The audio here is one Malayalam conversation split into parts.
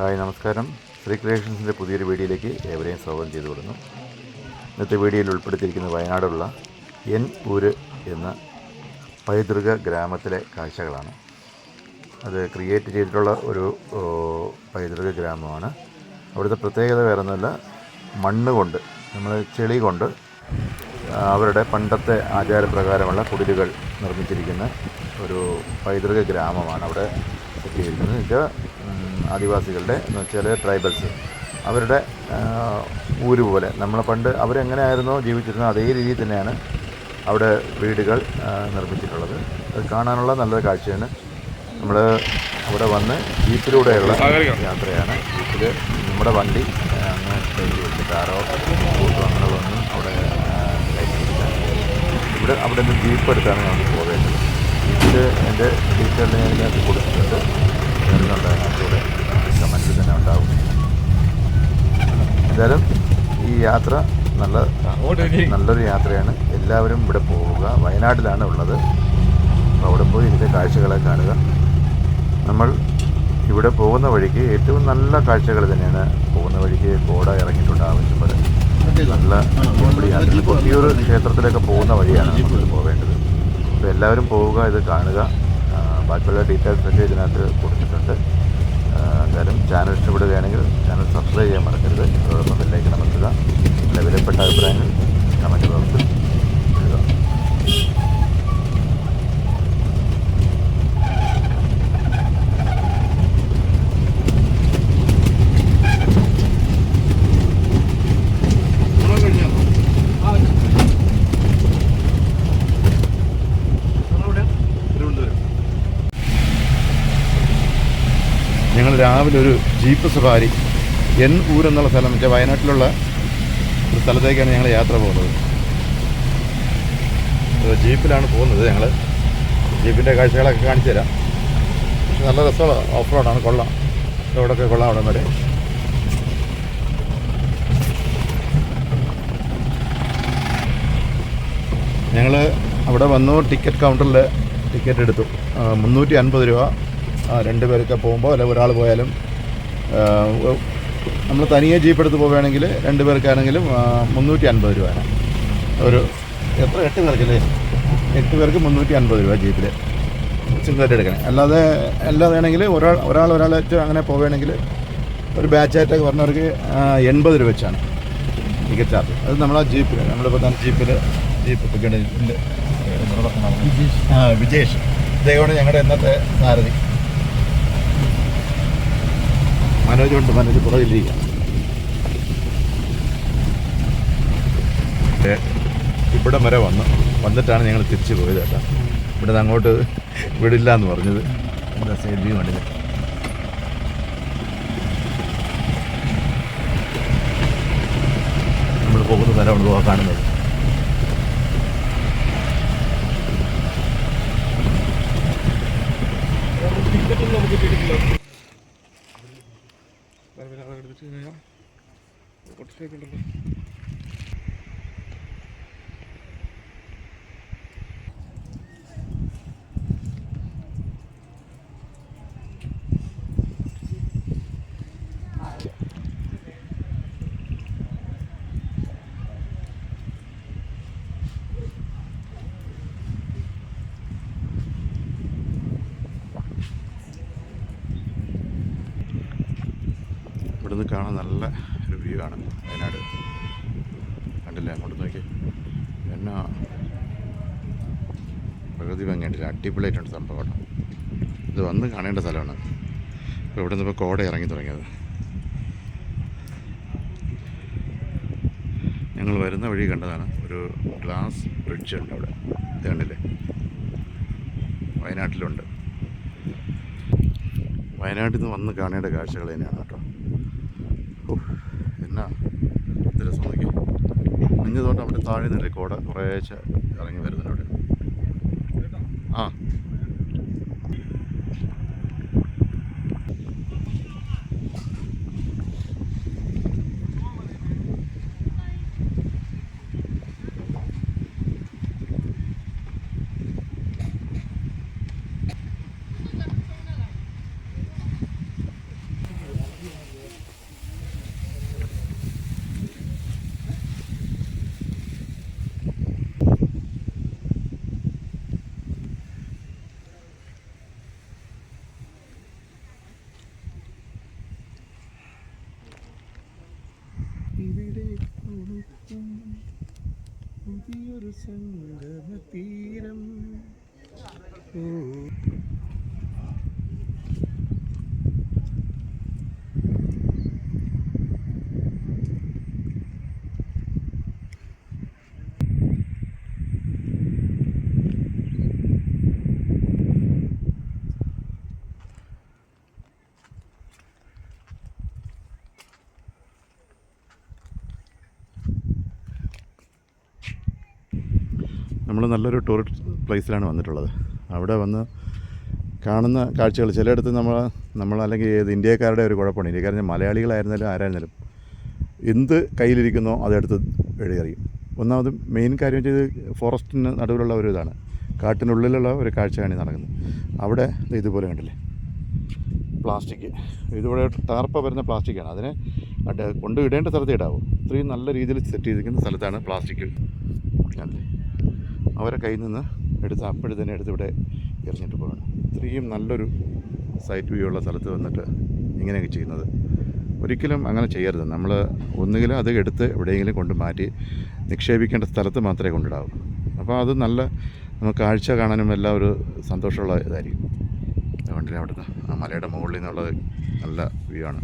ഹായ് നമസ്കാരം. ശ്രീ ക്രിയേഷൻസിന്റെ പുതിയൊരു വീഡിയോയിലേക്ക് ഏവരെയും സ്വാഗതം ചെയ്തു കൊടുക്കുന്നു ഇന്നത്തെ വീഡിയോയിൽ ഉൾപ്പെടുത്തിയിരിക്കുന്ന വയനാടുള്ള എൻ ഊര് എന്ന പൈതൃക ഗ്രാമത്തിലെ കാഴ്ചകളാണ്. അത് ക്രിയേറ്റ് ചെയ്തിട്ടുള്ള ഒരു പൈതൃക ഗ്രാമമാണ്. അവിടുത്തെ പ്രത്യേകത വേറെ ഒന്നുമല്ല മണ്ണ് കൊണ്ട് നമ്മൾ ചെളി കൊണ്ട് അവരുടെ പണ്ടത്തെ ആചാരപ്രകാരമുള്ള കുടിലുകൾ നിർമ്മിച്ചിരിക്കുന്ന ഒരു പൈതൃക ഗ്രാമമാണ് അവിടെ സെറ്റ് ചെയ്തിരിക്കുന്നത് എന്ന് വെച്ചാൽ ഉം, ആദിവാസികളുടെ എന്ന് വെച്ചാൽ ട്രൈബൽസ്. അവരുടെ ഊര് പോലെ. നമ്മളെ പണ്ട് അവരെങ്ങനെയായിരുന്നോ ജീവിച്ചിരുന്നത് അതേ രീതിയിൽ തന്നെയാണ് അവിടെ വീടുകൾ നിർമ്മിച്ചിട്ടുള്ളത്. അത് കാണാനുള്ള നല്ലൊരു കാഴ്ചയാണ്. നമ്മൾ അവിടെ വന്ന് ജീപ്പിലൂടെയുള്ള യാത്രയാണ്. ജീപ്പിൽ നമ്മുടെ വണ്ടി അങ്ങ് കാറോ കൂട്ടും അങ്ങനെ വന്ന് അവിടെ ഇവിടെ അവിടെ നിന്ന് ജീപ്പ് എടുത്താണ് നമുക്ക് പോകേണ്ടത് ജീപ്പിൽ എന്റെ ഡീറ്റെയിൽ ഞാൻ കൊടുത്തിട്ടുണ്ട്. വരുന്നുണ്ട് അതിനകത്തൂടെ കമന്റിൽ തന്നെ ഉണ്ടാവും എന്തായാലും ഈ യാത്ര നല്ല നല്ലൊരു യാത്രയാണ്. എല്ലാവരും ഇവിടെ പോവുക. വയനാട്ടിലാണ് ഉള്ളത്. അവിടെ പോയി ഇതിന്റെ കാഴ്ചകളെ കാണുക. നമ്മൾ ഇവിടെ പോകുന്ന വഴിക്ക് ഏറ്റവും നല്ല കാഴ്ചകൾ തന്നെയാണ് പോകുന്ന വഴിക്ക് കോട ഇറങ്ങിയിട്ടുണ്ട് ആവശ്യം പോലെ നല്ല കൊട്ടിയൂർ ക്ഷേത്രത്തിലൊക്കെ പോകുന്ന വഴിയാണ് നമ്മൾ പോവേണ്ടത്. അപ്പോൾ എല്ലാവരും പോവുക ഇത് കാണുക. ബാക്കിയുള്ള ഡീറ്റെയിൽസ് ഒക്കെ ഇതിനകത്ത് കൊടുത്തിട്ടുണ്ട്. എന്തായാലും ചാനൽ ഇഷ്ടപ്പെടുകയാണെങ്കിൽ ചാനൽ സബ്സ്ക്രൈബ് ചെയ്യാൻ മറക്കരുത്. അതോടൊപ്പം ബെല്ലൈക്കൺ അമർത്തുക. നിങ്ങളുടെ വിലപ്പെട്ട അഭിപ്രായങ്ങൾ കമന്റ് ബോക്സിൽ ഇടുക ഞങ്ങൾ രാവിലെ ഒരു ജീപ്പ് സഫാരി എൻ ഊർ എന്നുള്ള സ്ഥലം വെച്ചാൽ വയനാട്ടിലുള്ള ഒരു സ്ഥലത്തേക്കാണ് ഞങ്ങൾ യാത്ര പോകുന്നത്. ജീപ്പിലാണ് പോകുന്നത് ഞങ്ങൾ ജീപ്പിന്റെ കാഴ്ചകളൊക്കെ കാണിച്ചു തരാം. പക്ഷെ നല്ല രസമുള്ള ഓഫ് റോഡാണ് കൊള്ളാം. റോഡൊക്കെ കൊള്ളാം അവിടെ വരെ. ഞങ്ങൾ അവിടെ വന്നു. ടിക്കറ്റ് കൗണ്ടറിൽ ടിക്കറ്റ് എടുത്തു. മുന്നൂറ്റി അൻപത് രൂപ. രണ്ട് പേരൊക്കെ പോകുമ്പോൾ അല്ലെങ്കിൽ ഒരാൾ പോയാലും നമ്മൾ തനിയെ ജീപ്പ് എടുത്ത് പോവുകയാണെങ്കിൽ രണ്ട് പേർക്കാണെങ്കിലും മുന്നൂറ്റി അൻപത് രൂപയാണ് ഒരു എത്ര എട്ട് പേർക്കല്ലേ? എട്ട് പേർക്ക് മുന്നൂറ്റി അൻപത് രൂപ ജീപ്പിൽ സിംഗിളായിട്ട് എടുക്കണേ. അല്ലാതെ അല്ലാതെ ആണെങ്കിൽ ഒരാൾ ഒരാൾ വെച്ച് അങ്ങനെ പോവുകയാണെങ്കിൽ ഒരു ബാച്ചായിട്ടൊക്കെ പറഞ്ഞവർക്ക് എൺപത് രൂപ വെച്ചാണ് ടിക്കറ്റ് ചാർജ് അത് നമ്മളാ ജീപ്പിൽ നമ്മളിപ്പോൾ തന്നെ ജീപ്പിൽ ജീപ്പ് വിജേഷ്. ഇദ്ദേഹമാണ് ഞങ്ങളുടെ ഇന്നത്തെ സാരഥി. മനോജ് ഉണ്ട് മനോജ് പുറകിലിരിക്കുക ഇവിടെ വരെ വന്നു വന്നിട്ടാണ് ഞങ്ങൾ തിരിച്ചു പോയത് കേട്ടോ. ഇവിടെ നിന്ന് അങ്ങോട്ട് വിടില്ല എന്ന് പറഞ്ഞത്. എന്താ സൈഡ് നമ്മൾ പോകുന്ന സ്ഥലമാണ് പോകാൻ കാണുന്നത്. ചെയ്യാം കുറച്ചേക്കുണ്ടല്ലോ ഇവിടുന്ന് കാണാൻ നല്ല ഒരു വ്യൂ ആണ്. വയനാട്. കണ്ടില്ലേ? അങ്ങോട്ട് നോക്കി. എന്നാ? പ്രകൃതി ഭംഗിയായിട്ടില്ല അടിപൊളിയായിട്ടുണ്ട് സംഭവം ഇത് വന്ന് കാണേണ്ട സ്ഥലമാണ്. ഇപ്പോൾ ഇവിടെ നിന്ന് കോട ഇറങ്ങി തുടങ്ങിയത്. ഞങ്ങൾ വരുന്ന വഴി കണ്ടതാണ്. ഒരു ഗ്ലാസ് ബ്രിഡ്ജ് ഉണ്ട് അവിടെ. ഇത് കണ്ടില്ലേ? വയനാട്ടിലുണ്ട്. വയനാട്ടിൽ നിന്ന് വന്ന് കാണേണ്ട കാഴ്ചകൾ തന്നെയാണ്. എന്നാ? ഇത് രസം നോക്കി മഞ്ഞ് തോട്ടം അവിടെ താഴെ നിന്ന് കോട കുറേശ്ശെ ഇറങ്ങി വരുന്നുണ്ട്. നമ്മൾ നല്ലൊരു ടൂറിസ്റ്റ് പ്ലേസിലാണ് വന്നിട്ടുള്ളത്. അവിടെ വന്ന് കാണുന്ന കാഴ്ചകൾ ചിലയിടത്ത് നമ്മൾ നമ്മൾ അല്ലെങ്കിൽ ഏത് ഇന്ത്യക്കാരുടെ ഒരു കുഴപ്പമാണ്. ഇന്ത്യക്കാരൻ മലയാളികളായിരുന്നാലും ആരായിരുന്നാലും എന്ത് കയ്യിലിരിക്കുന്നോ അതെടുത്ത് എഴുതിയറിയും. ഒന്നാമത് മെയിൻ കാര്യം ചെയ്ത് ഫോറസ്റ്റിന് നടുവിലുള്ള ഒരു ഇതാണ്. കാട്ടിനുള്ളിലുള്ള ഒരു കാഴ്ചയാണ് നടക്കുന്നത്. അവിടെ ഇതുപോലെ കണ്ടില്ലേ? പ്ലാസ്റ്റിക്. ഇതുപോലെ ടാർപ്പ വരുന്ന പ്ലാസ്റ്റിക്കാണ് അതിനെ കൊണ്ടുവിടേണ്ട കൊണ്ട് ഇടേണ്ട സ്ഥലത്ത് ഇടാവും. ഇത്രയും നല്ല രീതിയിൽ സെറ്റ് ചെയ്തിരിക്കുന്ന സ്ഥലത്താണ് പ്ലാസ്റ്റിക്. അവരെ കയ്യിൽ നിന്ന് എടുത്ത് അപ്പോഴും തന്നെ എടുത്ത് ഇവിടെ എറിഞ്ഞിട്ട് പോകണം ഇത്രയും നല്ലൊരു സൈറ്റ് വ്യൂ ഉള്ള സ്ഥലത്ത് വന്നിട്ട് ഇങ്ങനെയൊക്കെ ചെയ്യുന്നത്. ഒരിക്കലും അങ്ങനെ ചെയ്യരുത്. നമ്മൾ ഒന്നുകിലും അത് എടുത്ത് എവിടെയെങ്കിലും കൊണ്ട് മാറ്റി നിക്ഷേപിക്കേണ്ട സ്ഥലത്ത് മാത്രമേ കൊണ്ടിടാവൂ. അപ്പോൾ അത് നല്ല നമുക്ക് കാഴ്ച കാണാനും എല്ലാം ഒരു സന്തോഷമുള്ള ഇതായിരിക്കും. അതുകൊണ്ട് അവിടുന്ന് ആ മലയുടെ മുകളിൽ നിന്നുള്ളത് നല്ല വ്യൂ ആണ്.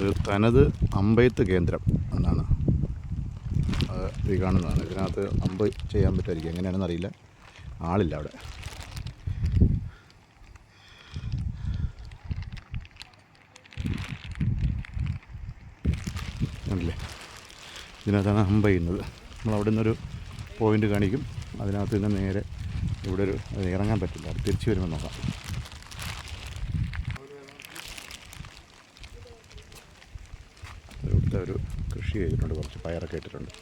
ഇത് തനത് അമ്പയത്ത് കേന്ദ്രം എന്നാണ്. അത് ഈ കാണുന്നതാണ്. ഇതിനകത്ത് അമ്പ് ചെയ്യാൻ പറ്റുമായിരിക്കും. എങ്ങനെയാണെന്ന് അറിയില്ല. ആളില്ല അവിടെ. അല്ലേ ഇതിനകത്താണ് അമ്പ ചെയ്യുന്നത്. നമ്മൾ അവിടെ നിന്നൊരു പോയിന്റ് കാണിക്കും. അതിനകത്ത് നിന്ന് നേരെ ഇവിടെ ഒരു ഇറങ്ങാൻ പറ്റില്ല. തിരിച്ചു വരുമ്പോൾ നോക്കാം. ഒരു കൃഷി ചെയ്തിട്ടുണ്ട് കുറച്ച് പയറൊക്കെ ഇട്ടിട്ടുണ്ട്.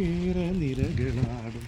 കേര നിരകളാടും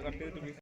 ഈ കവാടൊന്നും